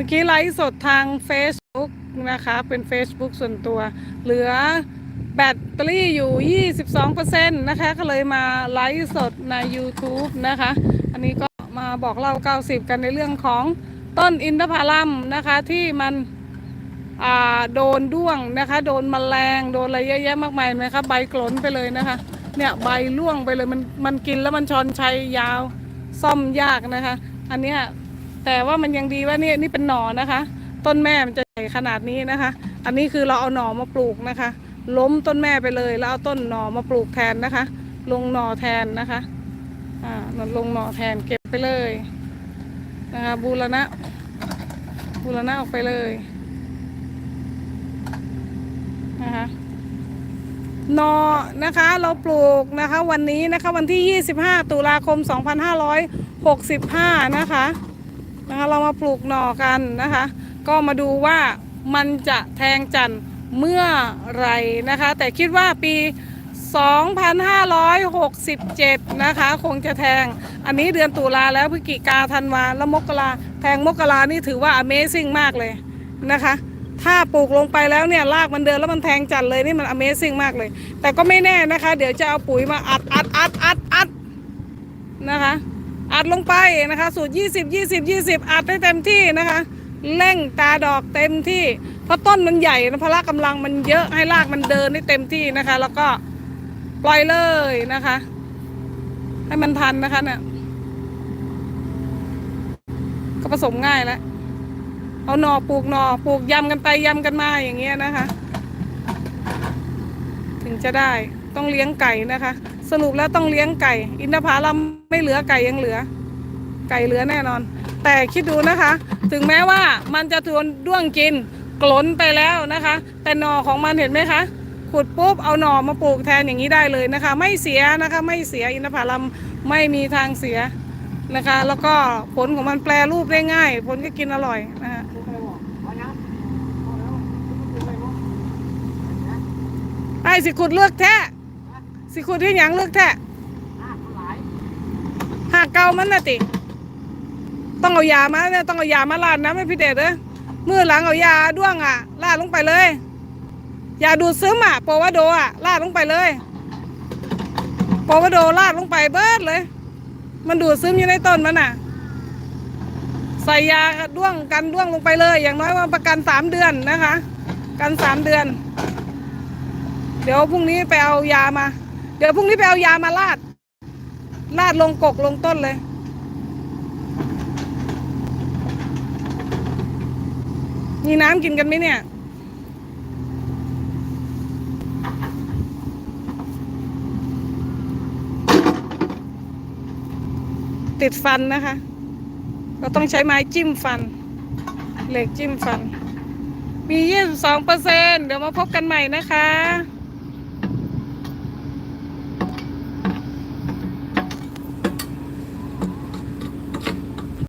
มื่อกี้ไลฟ์สดทาง Facebook นะคะ เป็น Facebook ส่วนตัว เหลือแบตเตอรี่อยู่ 22%นะคะ ก็เลยมาไลฟ์สดใน YouTube นะคะ อันนี้ก็มาบอกเล่า 90 กันในเรื่องของต้นอินทผลัมนะคะที่มันอ่าโดนด้วงนะคะ โดนแมลงโดนอะไรเยอะแยะมากมายนะคะใบกลนไปเลยนะคะ เนี่ยใบร่วงไปเลยมันมันกินแล้วมันชอนชัยยาวซ่อมยากนะคะ อันเนี้ย แต่ว่ามันยังดีว่านี่นี่เป็นหน่อนะคะ ต้นแม่มันจะใหญ่ขนาดนี้นะคะ อันนี้คือเราเอาหน่อมาปลูกนะคะ ล้มต้นแม่ไปเลย แล้วเอาต้นหน่อมาปลูกแทนนะคะ ลงหน่อแทนนะคะอ่าลงหน่อแทนเก็บไปเลยนะคะบูรณะบูรณะออกไปเลยนะคะนอนะคะเราปลูกนะคะวันนี้นะคะวันที่ 25 ตุลาคม 2565 นะคะ นะคะเรามาปลูกหน่อกันนะคะ ก็มาดูว่ามันจะแทงจันทร์เมื่อไรนะคะ แต่คิดว่าปี 2567 นะคะ คงจะแทงอันนี้เดือนตุลาแล้วพฤศจิกาธันวาแล้วมกราแทงมกรานี่ถือว่า Amazing มากเลยนะคะ ถ้าปลูกลงไปแล้วเนี่ยรากมันเดินแล้วมันแทงจัดเลยนี่มัน Amazing มากเลย แต่ก็ไม่แน่นะคะ เดี๋ยวจะเอาปุ๋ยมาอัดอัดอัดอัดอัดนะคะ อัดลงไปนะคะ สูตร 20 20 20 อัดให้เต็มที่นะคะเร่งตาดอกเต็มที่ เพราะต้นมันใหญ่นะพละกำลังมันเยอะให้รากมันเดินได้เต็มที่นะคะ แล้วก็ปล่อยเลยนะคะ ให้มันทันนะคะเนี่ยก็ผสมง่ายแล้วเอาหน่อปลูกหน่อปลูกยำกันไปยำกันมาอย่างเงี้ยนะคะ ถึงจะได้ ต้องเลี้ยงไก่นะคะ สรุปแล้วต้องเลี้ยงไก่ อินทผลัมไม่เหลือไก่ยังเหลือ ไก่เหลือแน่นอน แต่คิดดูนะคะ ถึงแม้ว่ามันจะทวนด้วงกินกลนไปแล้วนะคะ แต่หน่อของมันเห็นไหมคะขุดปุ๊บเอาหน่อมาปลูกแทนอย่างนี้ได้เลยนะคะ ไม่เสียนะคะไม่เสียอินทผลัมไม่มีทางเสียนะคะ แล้วก็ผลของมันแปรรูปได้ง่าย ผลก็กินอร่อยนะคะไอ้สิขุดเลือกแท้ สิขุดที่หยังเลือกแท้หากเกามันน่ะติ ต้องเอายามาเนี่ยต้องเอายามาลาดนะไม่พี่เดชเด้อมือหลังเอายาด้วงอะลาดลงไปเลยยาดูดซึมอะโปวาโดอะลาดลงไปเลยโปวาโดลาดลงไปเบิดเลย มันดูดซึมอยู่ในต้นมันอะใส่ยาด้วงกันด้วงลงไปเลย อย่างน้อยว่าประกันสามเดือนนะคะ กันสามเดือน เดี๋ยวพรุ่งนี้ไปเอายามา เดี๋ยวพรุ่งนี้ไปเอายามาลาด ลาดลงกกลงต้นเลย มีน้ำกินกันไหมเนี่ย ติดฟันนะคะ เราต้องใช้ไม้จิ้มฟัน เหล็กจิ้มฟัน มี 22เปอร์เซ็นเดี๋ยวมาพบกันใหม่นะคะ